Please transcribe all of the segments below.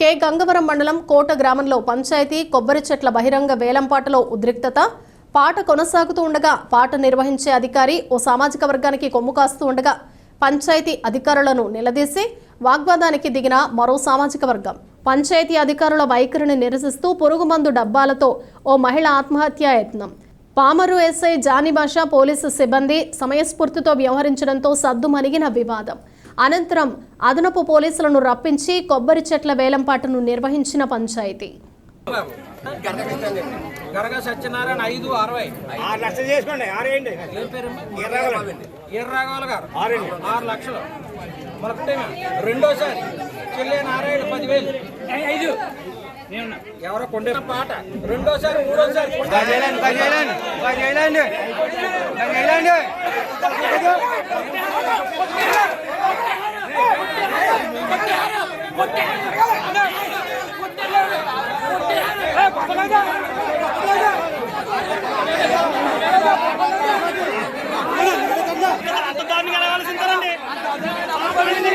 K Gangavaram మండలం కోట గ్రామంలో పంచాయతీ కొబ్బరి చెట్ల బహిరంగ వేలంపాటలో ఉద్రిక్తత పాట కొనసాగుతూ ఉండగా పాట నిర్వహించే అధికారి ఓ సామాజిక వర్గానికి కొమ్ము కాస్తూ ఉండగా పంచాయతీ అధికారులను నిలదీసి వాగ్వాదానికి దిగిన మరో సామాజిక వర్గం. పంచాయతీ అధికారుల వైఖరిని నిరసిస్తూ పురుగుమందు డబ్బాలతో ఓ మహిళ ఆత్మహత్యా యత్నం. Pamarru SI Johnny Basha police సిబ్బంది సమయస్ఫూర్తితో వ్యవహరించడంతో సద్దుమణిగిన వివాదం. అనంతరం అదనపు పోలీసులను రప్పించి కొబ్బరి చెట్ల వేలంపాటను నిర్వహించిన పంచాయతీ. గరగ సత్యనారాయణ ఐదు అరవై. ఆరు లక్షలు చేసుకోండి ఆరేయండి. ఏం పేరు ఎర్రగల ఎర్రాగోల గారు. ఆరండి. ఆరు లక్షలు. రెండోసారి. చెల్లె నారాయణ పదివేలు. ఐదు. ఎవరో కొండే పాట. రెండోసారి మూడోసారి అంత దారుణంగా ఎలాగాల్సింటారండి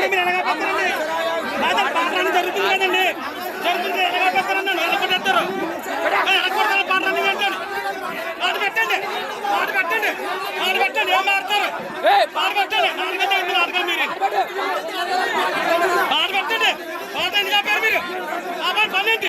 మీరు ఎలాగేస్తారండి పాటలు జరుగుతుంది. కదండి జరుగుతుంది ఎలాగేస్తారన్నా నిలబెట్టారు ఎలాగొడతారు పాటలు పెట్టండి పాట పెట్టండి పాట పెట్టండి పెట్టండి పాట పెట్టండి నాలుగంటే ఉంది నాలుగు మీరు పాట పెట్టండి పాట ఎందుకు ఆపారు మీరు ఆ పాట పని ఏంటి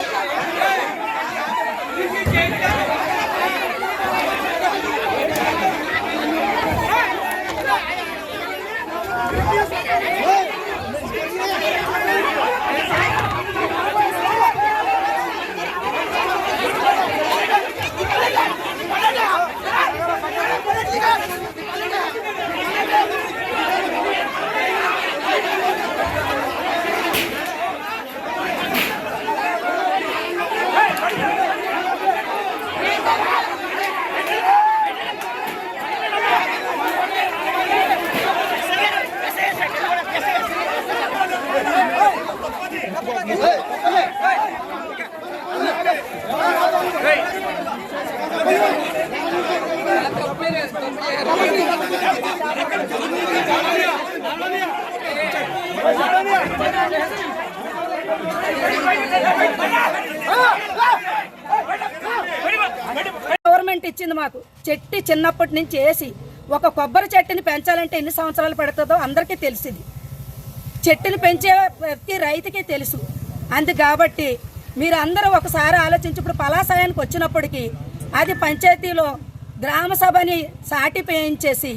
గవర్నమెంట్ ఇచ్చింది మాకు. చెట్టి చిన్నప్పటి నుంచి వేసి ఒక కొబ్బరి చెట్టుని పెంచాలంటే ఎన్ని సంవత్సరాలు పడుతుందో అందరికీ తెలిసింది. చెట్టుని పెంచే ప్రతి రైతుకి తెలుసు. అందు కాబట్టి మీరు అందరూ ఒకసారి ఆలోచించి ఇప్పుడు పలాసాయానికి వచ్చినప్పటికీ అది పంచాయతీలో గ్రామ సభని సాటి పేయించేసి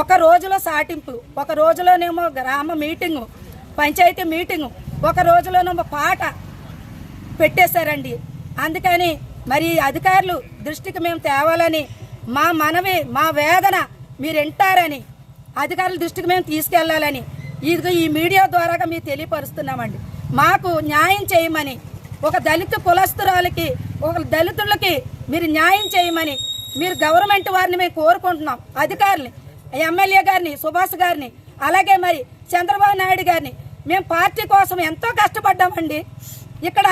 ఒక రోజులో సాటింపు ఒక రోజులోనేమో గ్రామ మీటింగు పంచాయతీ మీటింగు ఒక రోజులోనేమో పాట పెట్టేశారండి. అందుకని మరి అధికారులు దృష్టికి మేము తేవాలని మా మనవి మా వేదన మీరు వింటారని అధికారుల దృష్టికి మేము తీసుకెళ్ళాలని ఇది ఈ మీడియా ద్వారాగా మీరు తెలియపరుస్తున్నామండి. మాకు న్యాయం చేయమని ఒక దళిత కులస్తురాలకి ఒక దళితులకి మీరు న్యాయం చేయమని మీరు గవర్నమెంట్ వారిని మేము కోరుకుంటున్నాం. అధికారుల్ని ఎమ్మెల్యే గారిని సుభాష్ గారిని అలాగే మరి చంద్రబాబు నాయుడు గారిని. మేము పార్టీ కోసం ఎంతో కష్టపడ్డామండి. ఇక్కడ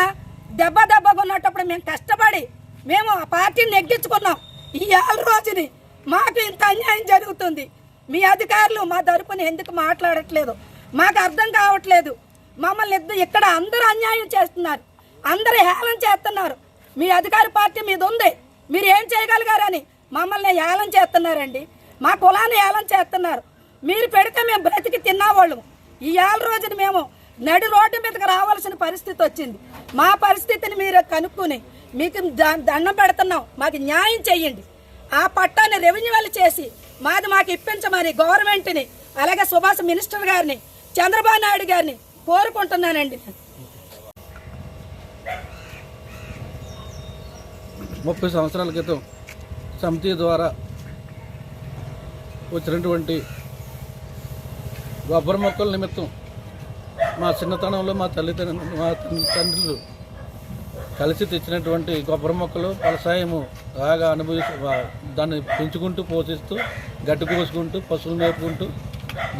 దెబ్బ దెబ్బగా ఉన్నప్పుడు మేము కష్టపడి మేము ఆ పార్టీని నెగ్గించుకున్నాం. ఈ ఏళ్ళ రోజుని మాకు ఇంత అన్యాయం జరుగుతుంది. మీ అధికారులు మా తరపున ఎందుకు మాట్లాడట్లేదు? మాకు అర్థం కావట్లేదు. మమ్మల్ని ఇద్దరు ఇక్కడ అందరూ అన్యాయం చేస్తున్నారు. అందరూ హేళన చేస్తున్నారు. మీ అధికార పార్టీ మీద ఉంది మీరు ఏం చేయగలిగారని మమ్మల్ని ఏలం చేస్తున్నారండి. మా కులాన్ని ఏలం చేస్తున్నారు. మీరు పెడితే మేము బ్రతికి తిన్నవాళ్ళం. ఈ ఏళ్ళ రోజున మేము నడి రోడ్డు మీదకి రావాల్సిన పరిస్థితి వచ్చింది. మా పరిస్థితిని మీరు కనుక్కుని మీకు ద- దండం పెడుతున్నాం. మాకు న్యాయం చెయ్యండి. ఆ పట్టాన్ని రెవెన్యూ వాళ్ళు చేసి మాది మాకు ఇప్పించమని గవర్నమెంట్ని అలాగే సుభాష్ మినిస్టర్ గారిని చంద్రబాబు నాయుడు గారిని కోరుకుంటున్నానండి. ముప్పై సంవత్సరాల క్రితం సమితి ద్వారా వచ్చినటువంటి కొబ్బరి మొక్కల నిమిత్తం మా చిన్నతనంలో మా తల్లిదండ్రులు మా తండ్రులు కలిసి తెచ్చినటువంటి కొబ్బరి మొక్కలు ఫలసాయము బాగా అనుభవి దాన్ని పెంచుకుంటూ పోషిస్తూ గడ్డి కోసుకుంటూ పశువులు మేపుకుంటూ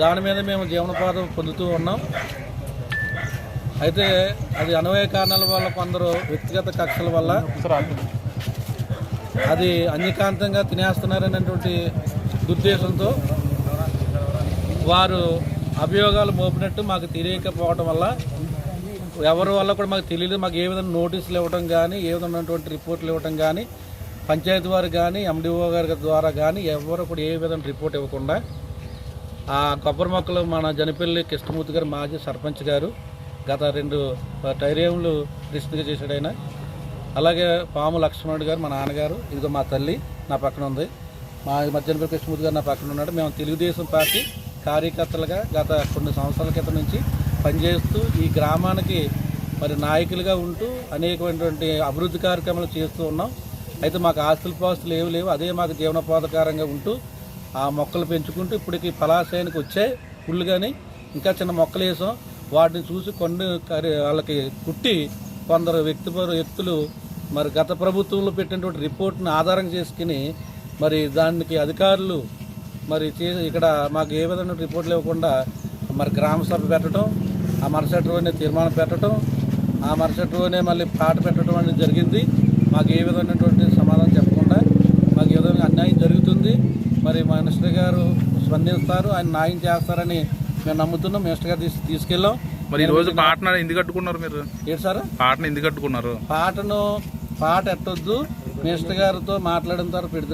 దాని మీద మేము జీవనోపాధం పొందుతూ ఉన్నాం. అయితే అది అనవయ కారణాల వల్ల కొందరు వ్యక్తిగత కక్షల వల్ల అది అన్యకాంతంగా తినేస్తున్నారనేటువంటి దుర్దేశంతో వారు అభియోగాలు మోపినట్టు మాకు తెలియకపోవడం వల్ల ఎవరి వల్ల కూడా మాకు తెలియదు మాకు ఏ విధంగా నోటీసులు ఇవ్వడం కానీ ఏ విధమైనటువంటి రిపోర్ట్లు ఇవ్వడం కానీ పంచాయతీ వారు కానీ ఎండిఓ గారి ద్వారా కానీ ఎవరు కూడా ఏ విధంగా రిపోర్ట్ ఇవ్వకుండా ఆ కొబ్బరి మొక్కలు మన జనపల్లి కృష్ణమూర్తి గారు మాజీ సర్పంచ్ గారు గత రెండు టైరేములు రిస్క్గా చేశాడు ఆయన. అలాగే పాము లక్ష్మణుడు గారు మా నాన్నగారు ఇదిగో మా తల్లి నా పక్కన ఉంది. మా మధ్యనపల్లి కృష్ణమూర్తి గారు నా పక్కన ఉన్నాడు. మేము తెలుగుదేశం పార్టీ కార్యకర్తలుగా గత కొన్ని సంవత్సరాల క్రితం నుంచి పనిచేస్తూ ఈ గ్రామానికి మరి నాయకులుగా ఉంటూ అనేకమైనటువంటి అభివృద్ధి కార్యక్రమాలు చేస్తూ ఉన్నాం. అయితే మాకు ఆస్తులు పాస్తులు ఏవి లేవు. అదే మాకు జీవనోపాధకారంగా ఉంటూ ఆ మొక్కలు పెంచుకుంటూ ఇప్పటికి పలాశయానికి వచ్చాయి పుళ్ళు కానీ ఇంకా చిన్న మొక్కలు వేసాం. వాటిని చూసి కొన్ని వాళ్ళకి కుట్టి కొందరు వ్యక్తి వ్యక్తులు మరి గత ప్రభుత్వంలో పెట్టినటువంటి రిపోర్ట్ను ఆధారం చేసుకుని మరి దానికి అధికారులు మరి ఇక్కడ మాకు ఏ విధమైన రిపోర్ట్లు ఇవ్వకుండా మరి గ్రామ సభ పెట్టడం ఆ మరుసటి రోజునే తీర్మానం పెట్టడం ఆ మరుసటి రోజునే మళ్ళీ పాట పెట్టడం అనేది జరిగింది. మాకు ఏ విధమైనటువంటి సమాధానం చెప్పకుండా మాకు ఏ విధంగా అన్యాయం జరుగుతుంది. మరి మా మినిస్టర్ గారు స్పందిస్తారు ఆయన న్యాయం చేస్తారని మేము నమ్ముతున్నాం. మినిస్టర్ గారు తీసుకెళ్ళాం. మరి ఈ రోజు పాటన ఎందుకు కట్టుకున్నారు మీరు? ఏంటి సార్? పాటను ఎందుకు కట్టుకున్నారు? పాటను పాట ఎట్టొద్దు. మినిస్టర్ గారితో మాట్లాడిన తర్వాత